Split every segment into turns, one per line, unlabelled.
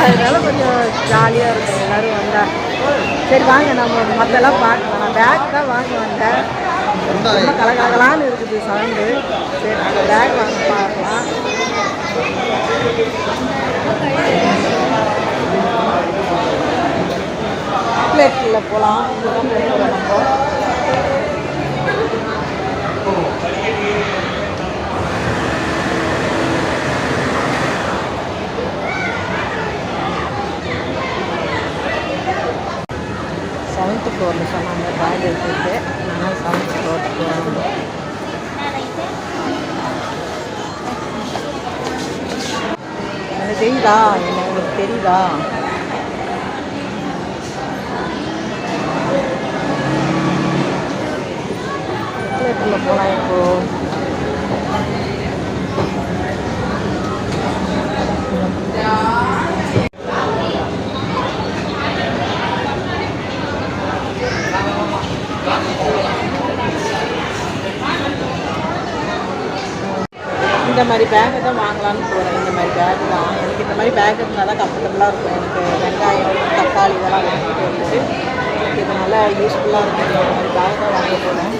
அதனால கொஞ்சம் ஜாலியாக இருக்கும். எல்லோரும் வந்தால் சரி வாங்க நம்ம மற்றெல்லாம் பார்க்கலாம். நான் பேக் தான் வாங்க வந்தேன். ரொம்ப கலகலகலான்னு இருக்குது சவுண்டு சரி அந்த பேக் வாங்க பார்க்கலாம். பிளேட்டில் போகலாம் நம்ம செவன்த் ஃப்ளோரில் சொன்னாங்க பேக் எடுத்துட்டு அதனால் சமைச்சு ஃப்ளோருக்கு போகணும் எனக்கு தெரியுதா? என்ன உங்களுக்கு தெரியுதா? போனால் போகலாம் Yeah. இந்த மாதிரி பேக்கை தான் வாங்கலாம்னு போகிறேன் இந்த மாதிரி பேக் தான். எனக்கு இந்த மாதிரி பேக் இருந்தால் தான் கம்ஃபர்டபுளாக இருக்கும். எனக்கு வெங்காயம் தக்காளி இதெல்லாம் வாங்கிட்டு வந்துட்டு எனக்கு இது நல்லா யூஸ்ஃபுல்லாக இருக்கும். இந்த மாதிரி பேக் தான் வாங்க போகிறேன்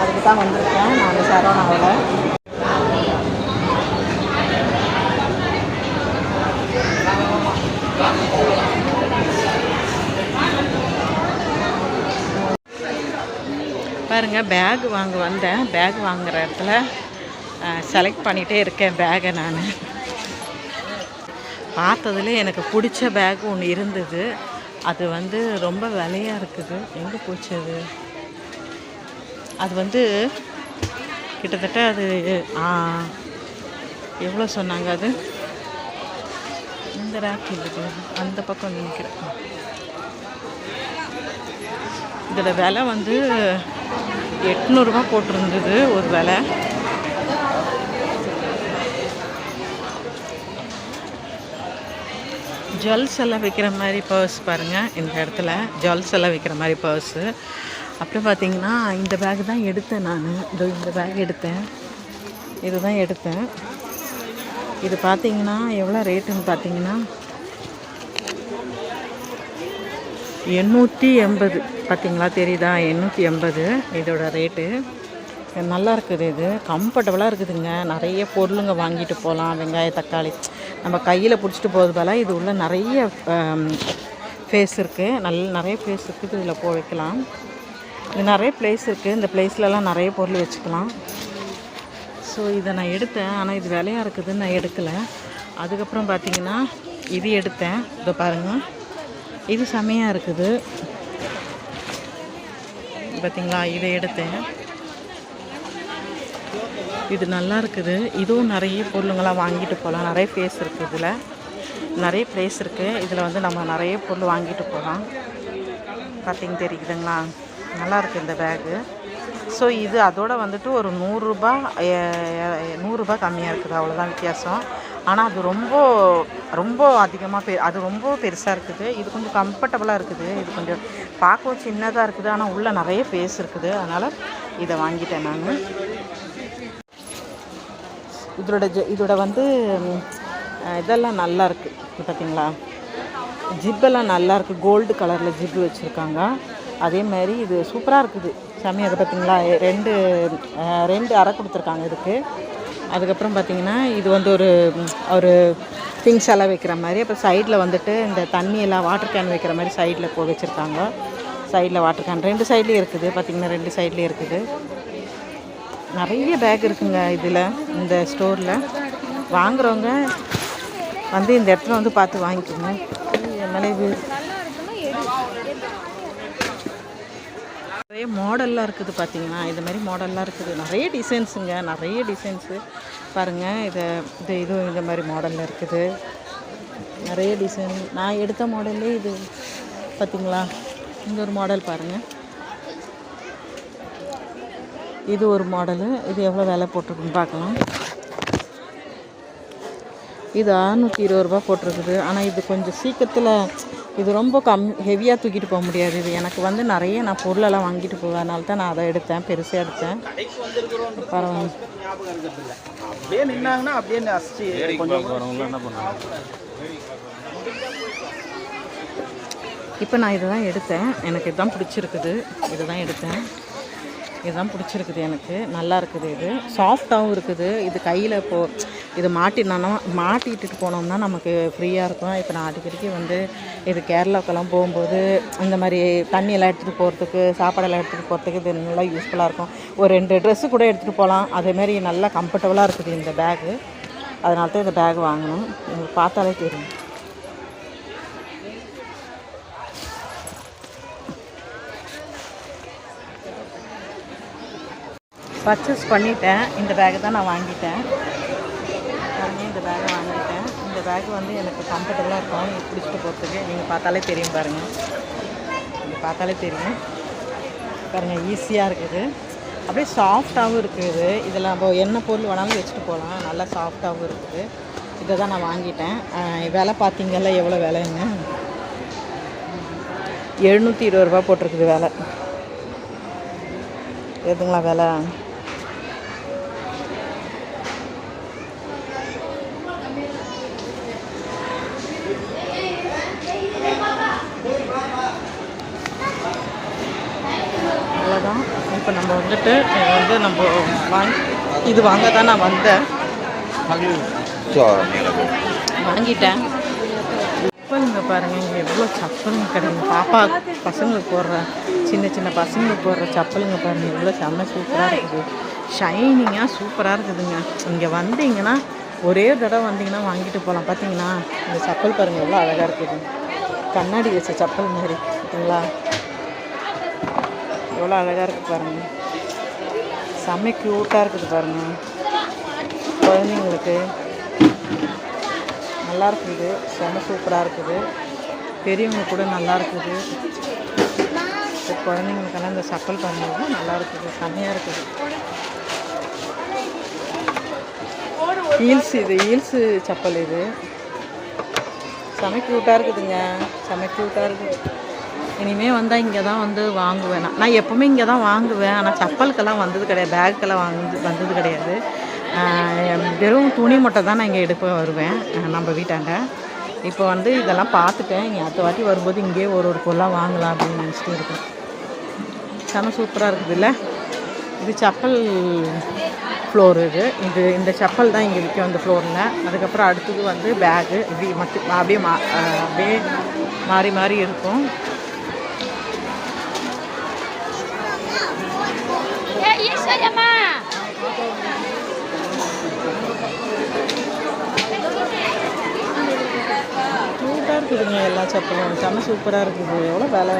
அதுக்கு தான் வந்திருக்கேன். நான் சரவணாவில் பாருங்க பேக் வாங்க வந்தேன். பேக் வாங்குற இடத்துல செலக்ட் பண்ணிகிட்டே இருக்கேன் பேகை நான். பார்த்ததுல எனக்கு பிடிச்ச பேக் ஒன்று இருந்தது. அது வந்து ரொம்ப விலையாக இருக்குது. எங்கே போச்சு அது? அது வந்து கிட்டத்தட்ட அது எவ்வளோ சொன்னாங்க அது? இந்த ரேக் இருக்குது அந்த பக்கம் நிற்கிறேன் இதோட விலை வந்து எட்நூறுபா போட்டிருந்தது ஒரு விலை. ஜுவல்ஸ் எல்லாம் விற்கிற மாதிரி பர்ஸ் பாருங்கள் இந்த இடத்துல ஜுவல்ஸ் எல்லாம் விற்கிற மாதிரி பர்ஸு அப்புறம் பார்த்தீங்கன்னா இந்த பேக் தான் எடுத்தேன் நான். இதோ இந்த பேக் எடுத்தேன். இது தான் எடுத்தேன். இது பார்த்தீங்கன்னா எவ்வளோ ரேட்டுன்னு பார்த்தீங்கன்னா எண்ணூற்றி எண்பது. பார்த்தீங்களா? தெரியுதா? எண்ணூற்றி எண்பது. இதோட ரேட்டு நல்லா இருக்குது இது. கம்ஃபர்டபுளாக இருக்குதுங்க. நிறைய பொருளுங்க வாங்கிட்டு போகலாம். வெங்காய தக்காளி. நம்ம கையில் பிடிச்சிட்டு போகிறது பல இது உள்ள நிறைய ஃபேஸ் இருக்குது நல்ல நிறைய ஃபேஸ் இருக்குது இதில் போ வைக்கலாம். இது நிறைய பிளேஸ் இருக்குது இந்த பிளேஸ்லலாம் நிறைய பொருள் வச்சுக்கலாம். ஸோ இதை நான் எடுத்தேன். ஆனால் இது விலையாக இருக்குதுன்னு நான் எடுக்கலை. அதுக்கப்புறம் பார்த்தீங்கன்னா இது எடுத்தேன். இதை பாருங்கள் இது செமையாக இருக்குது. பார்த்தீங்களா இதை எடுத்தேன். இது நல்லா இருக்குது இதுவும் நிறைய பொருளுங்களாம் வாங்கிட்டு போகலாம். நிறைய ஃபேஸ் இருக்குது இதில். நிறைய ப்ளேஸ் இருக்குது இதில் வந்து நம்ம நிறைய பொருள் வாங்கிட்டு போகலாம். பார்த்திங்க தெரியுதுங்களா? நல்லாயிருக்கு இந்த பேகு ஸோ இது அதோட வந்துட்டு ஒரு நூறுரூபா நூறுரூபா கம்மியாக இருக்குது. அவ்வளோதான் வித்தியாசம். ஆனால் அது ரொம்ப ரொம்ப அதிகமாக பெ அது ரொம்ப பெருசாக இருக்குது. இது கொஞ்சம் கம்ஃபர்டபுளாக இருக்குது. இது கொஞ்சம் பார்க்கவும் சின்னதாக இருக்குது. ஆனால் உள்ளே நிறைய பேஸ் இருக்குது. அதனால் இதை வாங்கிட்டேன் நான். இதோட இதோட வந்து இதெல்லாம் நல்லா இருக்குது பார்த்தீங்களா ஜிப்பெல்லாம் நல்லா இருக்குது கோல்டு கலரில் ஜிப்பு வச்சுருக்காங்க. அதே மாதிரி இது சூப்பராக இருக்குது. செம்மையாக இருக்குது பார்த்தீங்களா ரெண்டு ரெண்டு அறை கொடுத்துருக்காங்க இதுக்கு. அதுக்கப்புறம் பார்த்தீங்கன்னா இது வந்து ஒரு ஒரு திங்ஸ் எல்லாம் வைக்கிற மாதிரி அப்புறம் சைடில் வந்துட்டு இந்த தண்ணியெல்லாம் வாட்டர் கேன் வைக்கிற மாதிரி சைடில் போ வச்சுருக்காங்க. சைடில் வாட்டர் கேன் ரெண்டு சைட்லேயும் இருக்குது. பார்த்தீங்கன்னா ரெண்டு சைட்லேயும் இருக்குது. நிறைய பேக் இருக்குங்க இதில் இந்த ஸ்டோரில் வாங்குறவங்க வந்து இந்த இடத்துல வந்து பார்த்து வாங்கிக்கோங்க. மனைவி. நிறைய மாடல்லாம் இருக்குது பார்த்தீங்கன்னா இது மாதிரி மாடல்லாம் இருக்குது. நிறைய டிசைன்ஸுங்க நிறைய டிசைன்ஸு பாருங்கள் இதை இது இதுவும் இந்த மாதிரி மாடலில் இருக்குது. நிறைய டிசைன் நான் எடுத்த மாடல்லே இது பார்த்தீங்களா இந்த ஒரு மாடல் பாருங்கள் இது ஒரு மாடலு. இது எவ்வளோ விலை போட்டிருக்குன்னு பார்க்கலாம். இது அறநூற்றி இருபது ரூபா போட்டிருக்குது. ஆனால் இது கொஞ்சம் சீக்கிரத்தில் இது ரொம்ப கம் ஹெவியாக தூக்கிட்டு போக முடியாது. இது எனக்கு வந்து நிறைய நான் பொருளெல்லாம் வாங்கிட்டு போவேன் அதனால தான் நான் அதை எடுத்தேன். பெருசாக எடுத்தேன். பரவாயில்ல.
அப்படியே நின்னாங்கன்னா அப்படியே அசிச்சு கொஞ்சம்
வரவங்களாம் என்ன பண்ணுவாங்க
இப்போ நான் இதை தான் எடுத்தேன். எனக்கு இதுதான் பிடிச்சிருக்குது. இதை தான் எடுத்தேன். இதுதான் பிடிச்சிருக்குது எனக்கு. நல்லா இருக்குது இது. சாஃப்டாகவும் இருக்குது. இது கையில் இப்போது இது மாட்டினோன்னா மாட்டிட்டு போனோம்னா நமக்கு ஃப்ரீயாக இருக்கும். இப்போ நான் அடிக்கடிக்கு வந்து இது கேரளாவுக்கெல்லாம் போகும்போது இந்த மாதிரி தண்ணியெல்லாம் எடுத்துகிட்டு போகிறதுக்கு சாப்பாடெல்லாம் எடுத்துகிட்டு போகிறதுக்கு இது நல்லா யூஸ்ஃபுல்லாக இருக்கும். ஒரு ரெண்டு ட்ரெஸ்ஸு கூட எடுத்துகிட்டு போகலாம். அதேமாரி நல்லா கம்ஃபர்டபுளாக இருக்குது இந்த பேகு அதனால தான் இந்த பேக் வாங்கணும். பார்த்தாலே தெரியும். பர்ச்சேஸ் பண்ணிட்டேன். இந்த பேக்கு தான் நான் வாங்கிட்டேன். உடனே இந்த பேக்கை வாங்கிட்டேன். இந்த பேக் வந்து எனக்கு கம்ஃபர்டபுளாக இருக்கும். நீங்கள் பிடிச்சிட்டு போகிறதுக்கு நீங்கள் பார்த்தாலே தெரியும் பாருங்கள் நீங்கள் பார்த்தாலே தெரியும். பாருங்கள் ஈஸியாக இருக்குது. அப்படியே சாஃப்டாகவும் இருக்குது. இதில் நம்ம என்ன பொருள் வேணாலும் வச்சுட்டு போகலாம். நல்லா சாஃப்டாகவும் இருக்குது. இதை தான் நான் வாங்கிட்டேன். விலை பார்த்தீங்கல்ல எவ்வளோ விலைங்க எழுநூற்றி இருபது ரூபா போட்டிருக்குது விலை. எதுங்களா விலை அவ்வளோதான் இப்போ நம்ம வந்துட்டு வந்து நம்ம வாங்கி இது வாங்க தான் நான் வந்தேன். வாங்கிட்டேன். இப்போ பாருங்கள் இங்கே எவ்வளோ சப்பலுங்க கிடைக்கும் பாப்பா பசங்களுக்கு போடுற சின்ன சின்ன பசங்களுக்கு போடுற சப்பலுங்க பாருங்கள் எவ்வளோ செம்ம சூப்பராக இருக்குது. ஷைனிங்காக சூப்பராக இருக்குதுங்க. இங்கே வந்தீங்கன்னா ஒரே தடவை வந்தீங்கன்னா வாங்கிட்டு போகலாம் பார்த்தீங்கன்னா இந்த சப்பல் பாருங்கள் எவ்வளோ அழகாக இருக்குது. கண்ணாடி வச்ச சப்பல் மாதிரி பார்த்தீங்களா எவ்வளோ அழகாக இருக்குது பாருங்கள் செம்ம க்யூட்டாக இருக்குது பாருங்கள் குழந்தைங்களுக்கு. நல்லா இருக்குது. செம்ம சூப்பராக இருக்குது. பெரியவங்க கூட நல்லா இருக்குது. இப்போ குழந்தைங்களுக்கெல்லாம் இந்த சப்பல் பண்ணுறது நல்லா இருக்குது. செம்மையாக இருக்குது. ஹீல்ஸ் இது ஹீல்ஸு சப்பல் இது. செம க்யூட்டாக இருக்குதுங்க. செம க்யூட்டாக இருக்குது. இனிமேல் வந்தால் இங்கே தான் வந்து வாங்குவேன். நான் நான் எப்போவுமே இங்கே தான் வாங்குவேன். ஆனால் செப்பலுக்கெல்லாம் வந்தது கிடையாது. பேக்குக்கெல்லாம் வந்து வந்தது கிடையாது. வெறும் துணி மட்டும் தான் நான் இங்கே எடுக்க வருவேன். நம்ம வீட்டாண்ட. இப்போ வந்து இதெல்லாம் பார்த்துட்டேன். இங்கே அடுத்த வாட்டி வரும்போது இங்கேயே ஒரு ஒரு பொருளாக வாங்கலாம் அப்படின்னு நினச்சிட்டு இருக்கேன். செம சூப்பராக இருக்குதுல்ல? இது செப்பல் ஃப்ளோர் இது. இது இந்த செப்பல் தான் இங்கே விற்கும் அந்த ஃப்ளோரில். அதுக்கப்புறம் அடுத்தது வந்து பேகு. இப்படி மற்ற அப்படியே மா அப்படியே மாறி மாறி இருக்கும் க்யூட்டாக இருக்குதுங்க எல்லா செப்பலும். செம்ம சூப்பராக இருக்குது. எவ்வளோ விலை?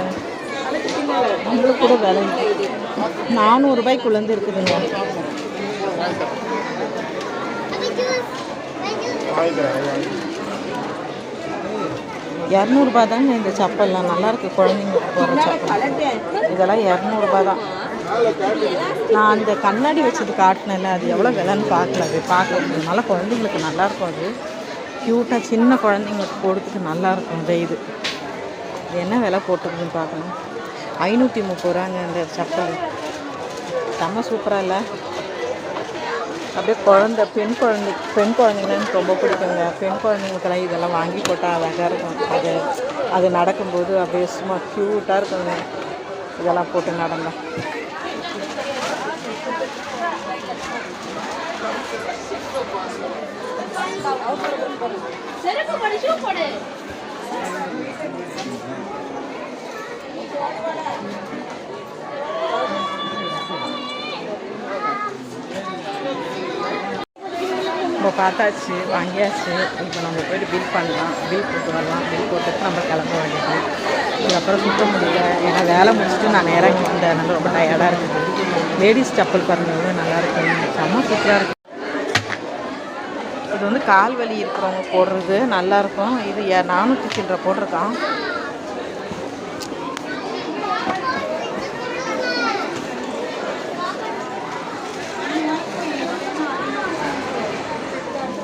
உங்களுக்கு கூட விலை நானூறுரூபாய்க்குள்ளேருந்து இருக்குதுங்க. இரநூறுபா தாங்க இந்த செப்பல்லாம். நல்லாயிருக்கு குழந்தைங்களுக்கு போகிற செப்பல். இதெல்லாம் இரநூறுபா தான் நான் அந்த கண்ணாடி வச்சது காட்டினேன்ல அது எவ்வளோ விலைன்னு பார்க்கல. அது பார்க்கறதுனால குழந்தைங்களுக்கு நல்லாயிருக்கும் அது. க்யூட்டாக சின்ன குழந்தைங்களுக்கு போடுறதுக்கு நல்லா இருக்கும் இந்த இது. இது என்ன விலை போட்டுருக்குன்னு பார்க்கணும். ஐநூற்றி முப்பது ரூபாங்க இந்த செப்பல் செம்ம சூப்பராக இல்லை? அப்படியே குழந்த பெண் குழந்தை பெண் குழந்தைங்களுக்கு எனக்கு ரொம்ப பிடிக்குங்க. பெண் குழந்தைங்களுக்கெல்லாம் இதெல்லாம் வாங்கி போட்டால் அழகாக இருக்கும். அது அது நடக்கும்போது அப்படியே சும்மா க்யூட்டாக இருக்குங்க. இதெல்லாம் போட்டு நடந்தா.
செருப்பு போடு ஷூ போடு
இப்போ பார்த்தாச்சு வாங்கியாச்சு. இப்போ நம்ம போயிட்டு பில் பண்ணலாம். பில் போட்டு வரலாம். பில் போட்டுட்டு நம்ம கிளம்ப வேண்டியது. இதுக்கப்புறம் சுத்த முடியல. ஏன்னா வேலை முடிச்சுட்டு நான் நேராக வந்தேன். ரொம்ப டயர்டாக இருக்குது. லேடிஸ் செப்பல் பாருங்க நல்லா இருக்கு செம்ம சூப்பராக இருக்குது இது வந்து கால் வலி இருக்கிறவங்க போடுறது நல்லா இருக்கும் இது நானூற்றி சில்லரை போட்டிருக்கான்.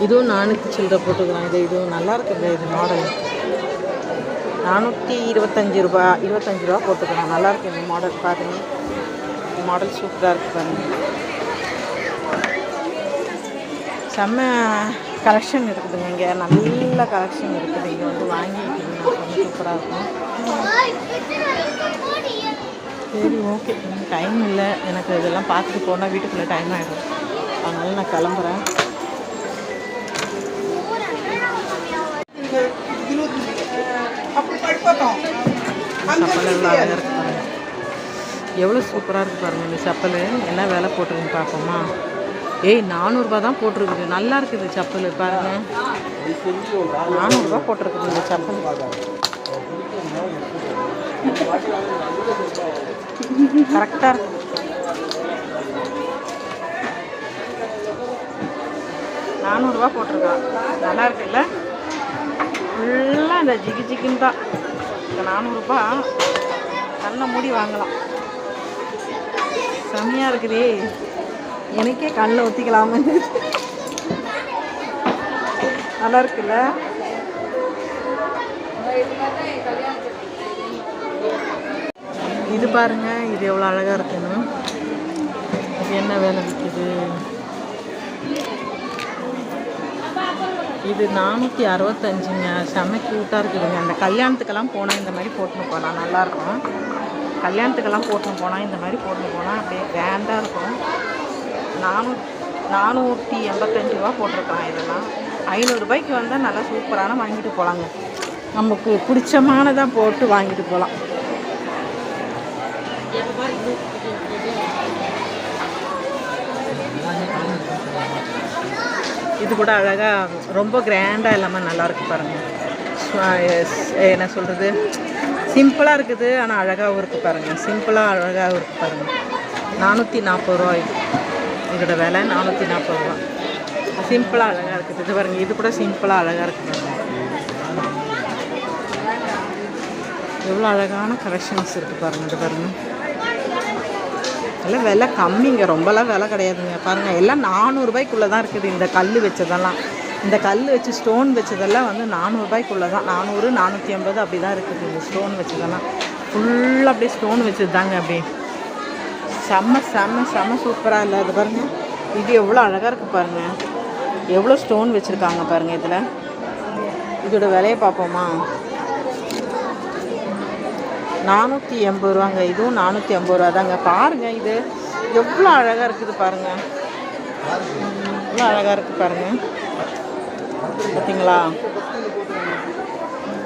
இதுவும் நானூற்றி சில்லரை போட்டுக்கலாம் இது இதுவும் நல்லா இருக்குங்க இது மாடல். நானூற்றி இருபத்தஞ்சி ரூபா இருபத்தஞ்சி ரூபா போட்டுக்கலாம் நல்லா இருக்கு இந்த மாடல் பாருங்க. மாடல் சூப்பராக இருக்கு பாருங்க. செம்ம கலெக்ஷன் இருக்குதுங்க இங்கே. நல்ல கலெக்ஷன் இருக்குது. இங்கே வந்து வாங்கிக்கிட்டீங்கன்னா ரொம்ப சூப்பராக இருக்கும். சரி ஓகே டைம் இல்லை. எனக்கு இதெல்லாம் பார்த்துட்டு போனால் வீட்டுக்குள்ளே டைம் ஆகிடும் அதனால நான் கிளம்புறேன். சப்பல் எவ்வளோ அழகாக இருக்கு எவ்வளோ சூப்பராக இருக்கு பாருங்க இந்த செப்பல். என்ன விலை போட்டிருக்குன்னு பார்ப்போமா? ஏய் நானூறுரூபா தான் போட்டிருக்குது. நல்லா இருக்குது செப்பல் பாருங்க. நானூறுரூபா போட்டிருக்குது இந்த செப்பல். கரெக்டாக இருக்கு. நானூறுரூவா போட்டிருக்கான் நல்லா இருக்குல்ல? ஃபுல்லாக இந்த ஜிகி ஜிகின்னு தான். இந்த நானூறுரூபா நல்ல மூடி வாங்கலாம். செம்மையாக இருக்குதே. எனக்கே கண்ணில் ஊற்றிக்கலாமே நல்லா இருக்குல்ல இது பாருங்க இது எவ்வளோ அழகாக இருக்குன்னு இது என்ன வேலை விற்கிது இது நானூற்றி அறுபத்தஞ்சுங்க. செம்ம க்யூட்டாக இருக்குதுங்க. அந்த கல்யாணத்துக்கெல்லாம் போனால் இந்த மாதிரி போட்டுன்னு போகலாம் நல்லாயிருக்கும் கல்யாணத்துக்கெல்லாம் போட்டுன்னு போனால் இந்த மாதிரி போட்டுன்னு போனால் அப்படியே கிராண்டாக இருக்கும். நானூ நானூற்றி எண்பத்தஞ்சு ரூபா போட்டிருக்கலாம் இதெல்லாம். ஐநூறுரூபாய்க்கு வந்தால் நல்லா சூப்பரான வாங்கிட்டு போகலாங்க நமக்கு பிடிச்சமானதாக போட்டு வாங்கிட்டு போகலாம் இது கூட அழகாக ரொம்ப கிராண்டாக இல்லாமல் நல்லாயிருக்கு பாருங்கள் என்ன சொல்கிறது சிம்பிளாக இருக்குது ஆனால் அழகாகவும் இருக்குது பாருங்கள் சிம்பிளாக அழகாகவும் இருக்குது பாருங்கள் நானூற்றி நாற்பது ரூபாய் இதோட விலை நானூற்றி நாற்பது ரூபா. சிம்பிளாக அழகாக இருக்குது. இது பாருங்கள் இது கூட சிம்பிளாக அழகாக இருக்குது எவ்வளோ அழகான கலெக்ஷன்ஸ் இருக்குது பாருங்கள் இது பாருங்கள் எல்லாம் விலை கம்மிங்க ரொம்பலாம் விலை கிடையாதுங்க. பாருங்கள் எல்லாம் நானூறுபாய்க்குள்ளே தான் இருக்குது. இந்த கல் வச்சதெல்லாம். இந்த கல் வச்சு ஸ்டோன் வச்சதெல்லாம் வந்து நானூறுபாய்க்குள்ளே தான். நானூறு நானூற்றி ஐம்பது அப்படி தான் இருக்குது. இந்த ஸ்டோன் வச்சதெல்லாம். ஃபுல்லாக அப்படியே ஸ்டோன் வச்சது தாங்க அப்படியே. செம்ம செம்ம செம்ம சூப்பராக இல்லை அது பாருங்கள் இது எவ்வளோ அழகாக இருக்குது பாருங்கள் எவ்வளோ ஸ்டோன் வச்சுருக்காங்க பாருங்கள் இதில். இதோட விலையை பார்ப்போமா? நானூற்றி எண்பது ரூபாங்க. இதுவும் நானூற்றி ஐம்பது ரூபா தாங்க பாருங்கள் இது. எவ்வளோ அழகாக இருக்குது பாருங்கள் எவ்வளோ அழகாக இருக்குது பாருங்கள் பார்த்தீங்களா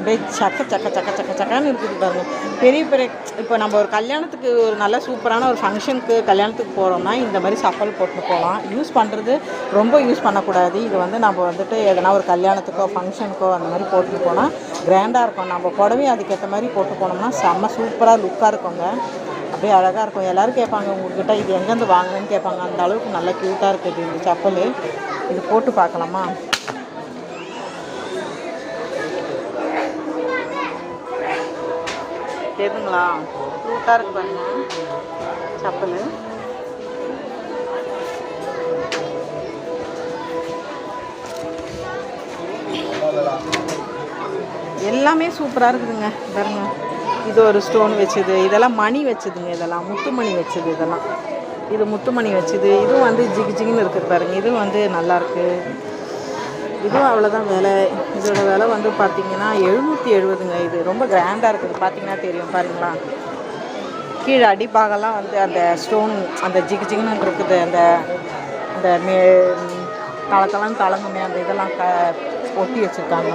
அப்படியே சக்க சக்க சக்க சக்க சக்கன்னு இருக்குது பாருங்க. பெரிய பெரிய இப்போ நம்ம ஒரு கல்யாணத்துக்கு ஒரு நல்ல சூப்பரான ஒரு ஃபங்க்ஷனுக்கு கல்யாணத்துக்கு போகிறோம்னா இந்த மாதிரி சப்பல் போட்டு போகலாம். யூஸ் பண்ணுறது ரொம்ப யூஸ் பண்ணக்கூடாது. இது வந்து நம்ம வந்துட்டு எதனா ஒரு கல்யாணத்துக்கோ ஃபங்க்ஷனுக்கோ அந்த மாதிரி போட்டு போனால் கிராண்டாக இருக்கும். நம்ம புடவையும் அதுக்கேற்ற மாதிரி போட்டு போனோம்னா செம்ம சூப்பராக லுக்காக இருக்குங்க. அப்படியே அழகாக இருக்கும். எல்லோரும் கேட்பாங்க உங்கள்கிட்ட இது எங்கேருந்து வாங்குறேன்னு? கேட்பாங்க. அந்த அளவுக்கு நல்ல க்யூட்டாக இருக்குது இந்த செப்பல். இது போட்டு பார்க்கலாமா? தெரியுங்களா க்யூட்டாக இருக்கு பாருங்க. செப்பல் எல்லாமே சூப்பராக இருக்குதுங்க. பாருங்க. இது ஒரு ஸ்டோன் வச்சது. இதெல்லாம் மணி வச்சதுங்க இதெல்லாம். முத்துமணி வச்சது இதெல்லாம். இது முத்துமணி வச்சது. இதுவும் வந்து ஜிகு ஜிகுன்னு இருக்குது பாருங்க. இதுவும் வந்து நல்லாயிருக்கு இதுவும் அவ்வளோதான் விலை. இதோட விலை வந்து பார்த்தீங்கன்னா எழுநூற்றி எழுபதுங்க. இது ரொம்ப கிராண்டாக இருக்குது. பார்த்தீங்கன்னா தெரியும் பாருங்களா. கீழே அடிப்பாகலாம் வந்து அந்த ஸ்டோன் அந்த ஜிகு ஜிகுன்னு இருக்குது. அந்த அந்த மே தளத்தெல்லாம் கலங்குமே அந்த இதெல்லாம் க ஒட்டி வச்சுருக்காங்க.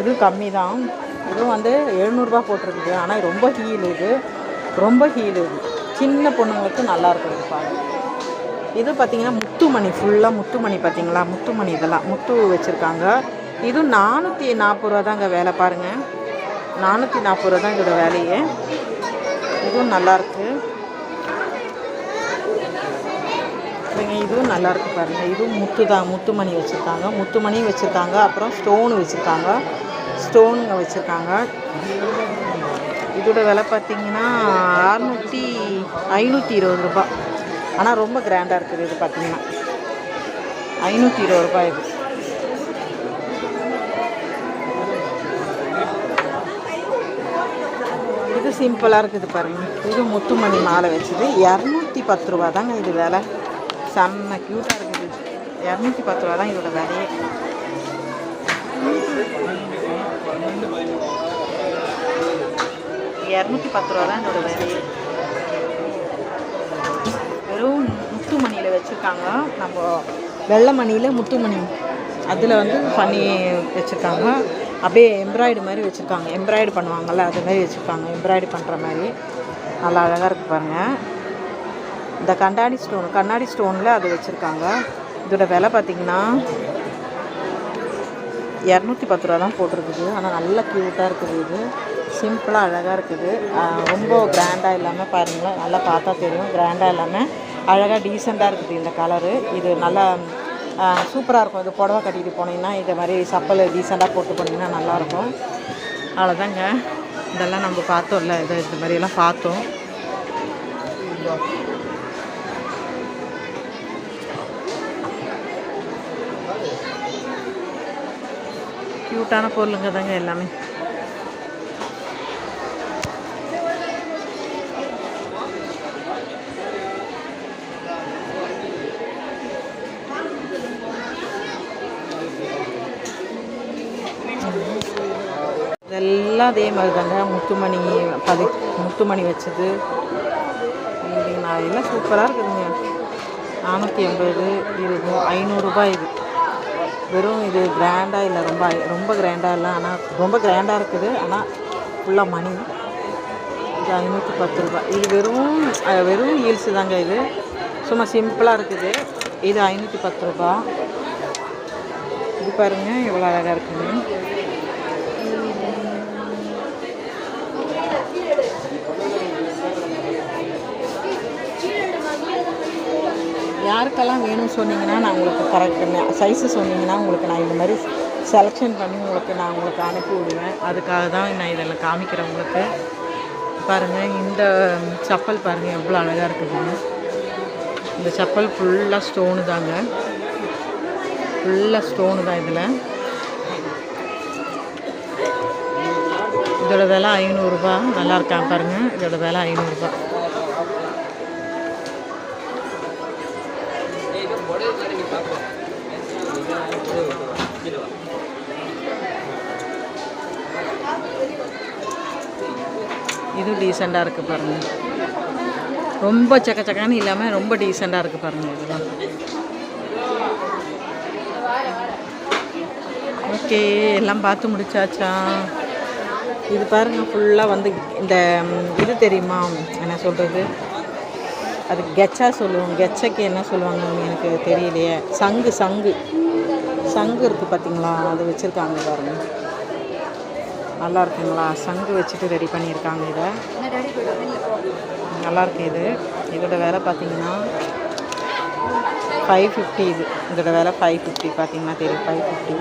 இது கம்மி தான் இதுவும் வந்து எழுநூறுபா போட்டிருக்குது. ஆனால் ரொம்ப ஹீல் இது. ரொம்ப ஹீல் இது. சின்ன பொண்ணுங்களுக்கு நல்லா இருக்குது பாருங்கள் இது பார்த்தீங்கன்னா முத்துமணி ஃபுல்லாக முத்துமணி பார்த்தீங்களா முத்துமணி இதெல்லாம் முத்து வச்சுருக்காங்க. இதுவும் நானூற்றி நாற்பது ரூபா தாங்க வேலை பாருங்கள் நானூற்றி நாற்பது ரூபா தான் இதோட வேலையே. இதுவும் நல்லாயிருக்கு இல்லைங்க இதுவும் நல்லாயிருக்கு பாருங்கள் இதுவும் முத்து தான் முத்துமணி வச்சுருக்காங்க. முத்துமணி வச்சுருக்காங்க அப்புறம் ஸ்டோன் வச்சுருக்காங்க. ஸ்டோனுங்க வச்சுருக்காங்க. இதோட விலை பார்த்திங்கன்னா அறநூற்றி ஐநூற்றி இருபது ரூபாய் ஆனால் ரொம்ப கிராண்டாக இருக்குது இது பார்த்தீங்கன்னா ஐநூற்றி இருபது ரூபாய் இது. இது சிம்பிளாக இருக்குது பாருங்கள் இது முத்துமணி மாலை வச்சது. இரநூத்தி பத்து ரூபா தாங்க இது விலை. செம்ம க்யூட்டாக இருக்குது. இரநூத்தி பத்து ரூபா தான் இதோட விலையே. இரநூத்தி பத்து ரூபா தான் இதோட விலையே. வெறும் முத்துமணியில் வச்சுருக்காங்க. நம்ம வெள்ளை மணியில் முத்துமணி. அதில் வந்து பண்ணி வச்சுருக்காங்க. அப்படியே எம்ப்ராய்டு மாதிரி வச்சுருக்காங்க. எம்ப்ராய்டு பண்ணுவாங்கள்ல அது மாதிரி வச்சுருக்காங்க. எம்ப்ராய்டு பண்ணுற மாதிரி. நல்லா அழகாக இருக்குது பாருங்கள் இந்த கண்ணாடி ஸ்டோன் கண்ணாடி ஸ்டோனில் அது வச்சுருக்காங்க. இதோட விலை பார்த்திங்கன்னா இரநூத்தி பத்து ரூபா தான் போட்டிருக்குது. ஆனால் நல்ல க்யூட்டாக இருக்குது இது. சிம்பிளாக அழகாக இருக்குது. ரொம்ப கிராண்டாக இல்லாமல் பாருங்களேன். நல்லா பார்த்தா தெரியும். கிராண்டாக இல்லாமல் அழகாக டீசெண்டாக இருக்குது இந்த கலரு இது நல்லா சூப்பராக இருக்கும். இது புடவை கட்டிட்டு போனீங்கன்னா இதை மாதிரி சப்பல் டீசெண்டாக போட்டு போனீங்கன்னா நல்லாயிருக்கும் அவ்வளோதாங்க இதெல்லாம் நம்ம பார்த்தோம்ல இது இந்த மாதிரியெல்லாம் பார்த்தோம். க்யூட்டான பொருளுங்க தாங்க எல்லாமே இதெல்லாம் அதே மாதிரி தாங்க. முத்துமணி பதி முத்துமணி வச்சது. நான் எல்லாம் சூப்பராக இருக்குதுங்க. நானூற்றி எண்பது இது ஐநூறுரூபா இது. வெறும் இது கிராண்டாக இல்லை ரொம்ப ரொம்ப கிராண்டாக இல்லை ஆனால் ரொம்ப கிராண்டாக இருக்குது. ஆனால் ஃபுல்லாக மணி இது ஐநூற்றி பத்து ரூபாய். இது வெறும் வெறும் ஹீல்ஸு தாங்க இது. சும்மா சிம்பிளாக இருக்குது. இது ஐநூற்றி பத்து ரூபா இது பாருங்க எவ்வளோ அழகாக இருக்குங்க யாருக்கெல்லாம் வேணும்னு சொன்னீங்கன்னா நான் உங்களுக்கு கரெக்ட் சைஸு சொன்னீங்கன்னா உங்களுக்கு நான் இந்த மாதிரி செலெக்ஷன் பண்ணி உங்களுக்கு நான் உங்களுக்கு அனுப்பி விடுவேன். அதுக்காக தான் நான் இதில் காமிக்கிறேன் உங்களுக்கு. பாருங்கள் இந்த செப்பல் பாருங்கள் எவ்வளோ அழகாக இருக்குதுங்க இந்த செப்பல் ஃபுல்லாக ஸ்டோனு தாங்க. ஃபுல்லாக ஸ்டோனு தான் இதில். இதோட விலை ஐநூறுரூபா நல்லா இருக்கான் பாருங்கள் இதோட விலை ஐநூறுரூபா இது டீசெண்டாக இருக்குது பாருங்கள் ரொம்ப சக்க சக்கன்னு இல்லாமல் ரொம்ப டீசெண்டாக இருக்குது பாருங்கள் இதெல்லாம். ஓகே எல்லாம் பார்த்து முடிச்சாச்சா? இது பாருங்கள் ஃபுல்லாக வந்து இந்த இது தெரியுமா? என்ன சொல்கிறது அது கெச்சா சொல்லுவோம். கெச்சக்கு என்ன சொல்லுவாங்க எனக்கு தெரியலையே. சங்கு சங்கு. சங்கு இருக்குது பார்த்தீங்களா அது வச்சுருக்காங்க பாருங்கள் நல்லா இருக்குங்களா? சங்கு வச்சுட்டு ரெடி பண்ணியிருக்காங்க இதை. நல்லா இருக்கு இது. இதோட விலை பார்த்தீங்கன்னா ஃபைவ் ஃபிஃப்டி இது. இதோட விலை ஃபைவ் ஃபிஃப்டி பார்த்தீங்கன்னா தெரியும். ஃபைவ் ஃபிஃப்டி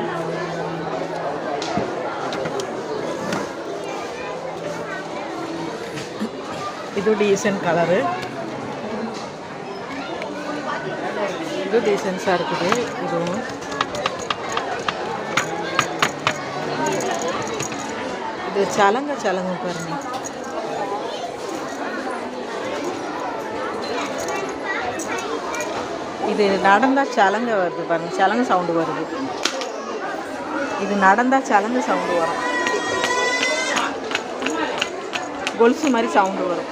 இது டீசன்ட் கலரு இது டீசென்ஸாக இருக்குது. இதுவும் இது சலங்க சலங்க பாருங்க. இது நடந்தால் சலங்க வருது பாருங்க சலங்க சவுண்டு வருது. இது நடந்தால் சலங்க சவுண்டு வரும். கொலுசு மாதிரி சவுண்டு வரும்.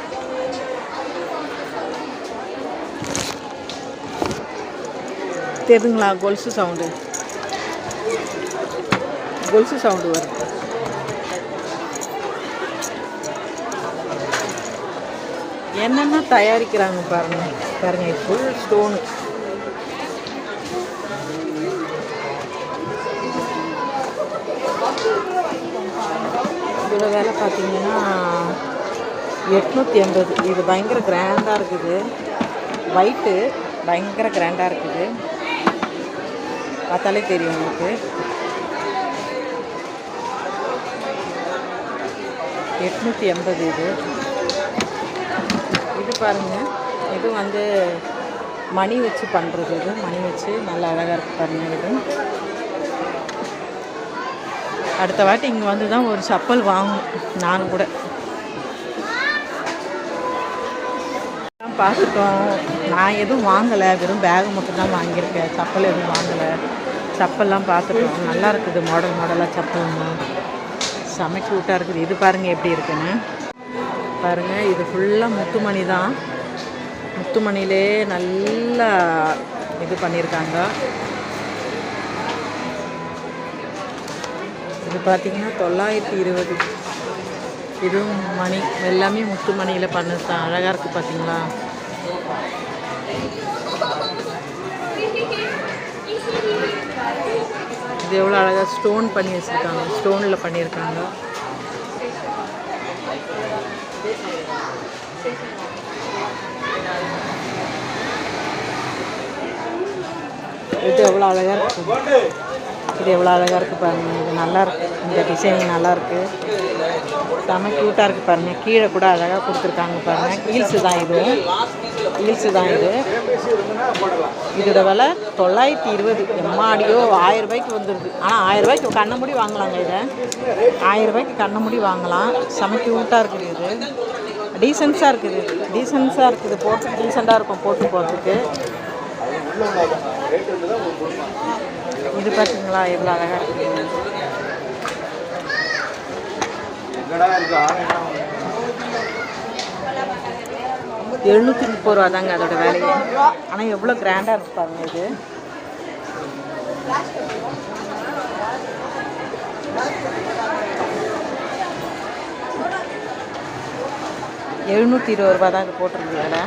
தெரியுதுங்களா கொலுசு சவுண்டு கொலுசு சவுண்டு வருது. என்னென்ன தயாரிக்கிறாங்க பாருங்க. பாருங்க ஃபுல் ஸ்டோனு இதோட வேலை பார்த்தீங்கன்னா எட்நூற்றி எண்பது. இது பயங்கர கிராண்டாக இருக்குது. ஒயிட்டு பயங்கர கிராண்டாக இருக்குது. பார்த்தாலே தெரியும் உங்களுக்கு. எட்நூற்றி எண்பது இது. பாருங்கள் இது வந்து மணி வச்சு பண்ணுறது இது. மணி வச்சு நல்லா அழகாக இருக்குது பாருங்கள் இது. அடுத்த வாட்டி இங்கே வந்து தான் ஒரு செப்பல் வாங்கணும். நானும் கூட. பார்த்துட்டோம். நான் எதுவும் வாங்கலை. வெறும் பேக் மட்டும்தான் வாங்கியிருக்கேன். சப்பல் எதுவும் வாங்கலை. சப்பல்லாம் பார்த்துட்டோம். நல்லா இருக்குது மாடல் மாடலாக சப்பல்லாம். செம க்யூட்டாக இருக்குது. இது பாருங்கள் எப்படி இருக்குன்னு. பாருங்கள் இது ஃபுல்லாக முத்துமணி தான். முத்துமணிலே நல்லா இது பண்ணியிருக்காங்க இது பார்த்திங்கன்னா தொள்ளாயிரத்தி இருபது. இதுவும் மணி எல்லாமே முத்துமணியில் பண்ணது தான். அழகாக இருக்குது பார்த்தீங்களா இது எவ்வளோ அழகாக ஸ்டோன் பண்ணி வச்சுருக்காங்க. ஸ்டோனில் பண்ணியிருக்காங்க இது எவ்வளோ அழகாக இருக்குது இது எவ்வளோ அழகாக இருக்குது பாருங்கள் இது நல்லாயிருக்கு இந்த டிசைனிங் நல்லா இருக்கு. செம க்யூட்டாக இருக்குது பாருங்கள் கீழே கூட அழகாக கொடுத்துருக்காங்க பாருங்கள் ஹீல்ஸு தான் இது. ஹீல்ஸு தான் இது. இதோட விலை தொள்ளாயிரத்தி இருபது. எம்மாடியோ ஆயிரம் ரூபாய்க்கு வந்துடுது ஆனால் ஆயிரம் ரூபாய்க்கு கண்ண முடி வாங்கலாங்க இதை. ஆயிரம் ரூபாய்க்கு கண்ண முடி வாங்கலாம். செம க்யூட்டாக இருக்குது இது. டீசென்ஸாக இருக்குது டீசென்ஸாக இருக்குது. போட்டு டீசெண்டாக இருக்கும் போட்டு போகிறதுக்கு இது பார்த்தீங்களா எவ்வளோ அழகாக இருக்குது. எழுநூற்றி முப்பது ரூபா தாங்க அதோட வேலையே. ஆனால் எவ்வளோ கிராண்டாக இருக்கு பாருங்க இது. எழுநூற்றி இருபது ரூபா தான் இது போட்டிருக்கு வேலை.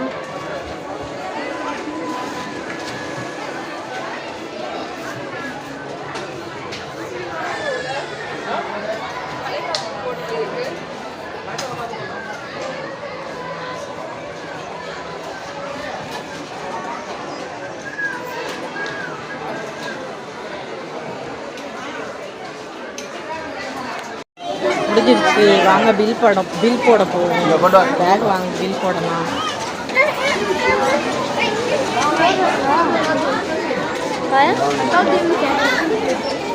முடிஞ்சிருச்சு. வாங்க பில் போட பில் போட போவோம். பேக் வாங்க பில் போடலாம்.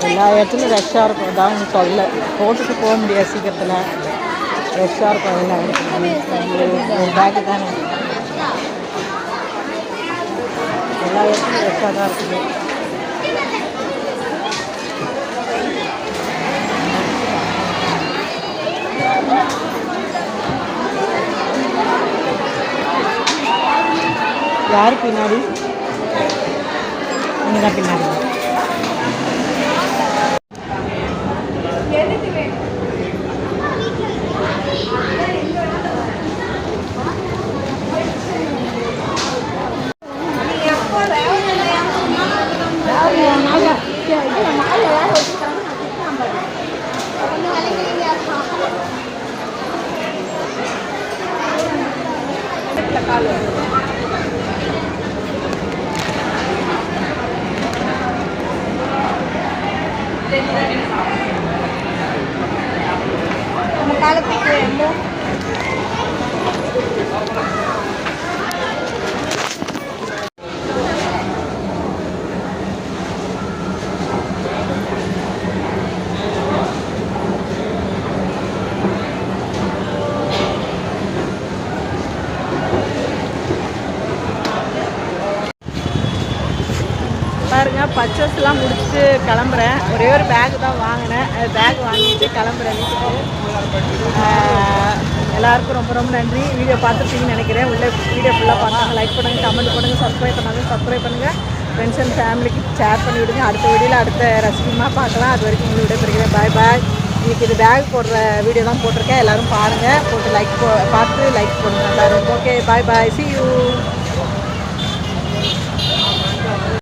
எல்லா இடத்துலையும் ரஷ்ஷாக இருக்கும். அதான் அவங்க சொல்ல போட்டுட்டு போக முடியாது சீக்கிரத்தில். ரஷ்ஷாக இருக்கும் எல்லா இடத்துலையும். ஒரு பேக்கு தானே. எல்லா இடத்துலையும் ரஷ்ஷாக தான் இருக்குது. யார் பின்னாடி? நீங்கள் தான் பின்னாடி பாருங்க பர்ச்சேஸ்லாம் முடிச்சுட்டு கிளம்புறேன். ஒரே ஒரு பேக் தான் வாங்கினேன். பேக் வாங்கிட்டு கிளம்புறேன் எல்லாருக்கும் ரொம்ப ரொம்ப நன்றி. வீடியோ பார்த்துருப்பீங்கன்னு நினைக்கிறேன். உள்ள வீடியோ ஃபுல்லாக பார்த்தாங்க லைக் பண்ணுங்கள் கமெண்ட் பண்ணுங்கள் சப்ஸ்கிரைப் பண்ணாங்க. சப்ஸ்கிரைப் பண்ணுங்கள் ஃப்ரெண்ட்ஸ் அண்ட் ஃபேமிலிக்கு ஷேர் பண்ணி விடுங்க. அடுத்த வீடியோவில் அடுத்த ரசிகமாக பார்க்கலாம். அது வரைக்கும் உங்களை விடைபெறுகிறேன். பாய் பாய் இன்றைக்கி இது பேக் போடுற வீடியோ தான் போட்டிருக்கேன். எல்லாரும் பாருங்கள் போட்டு லைக் போ பார்த்து லைக் பண்ணுங்கள் எல்லாரும். Okay bye bye see you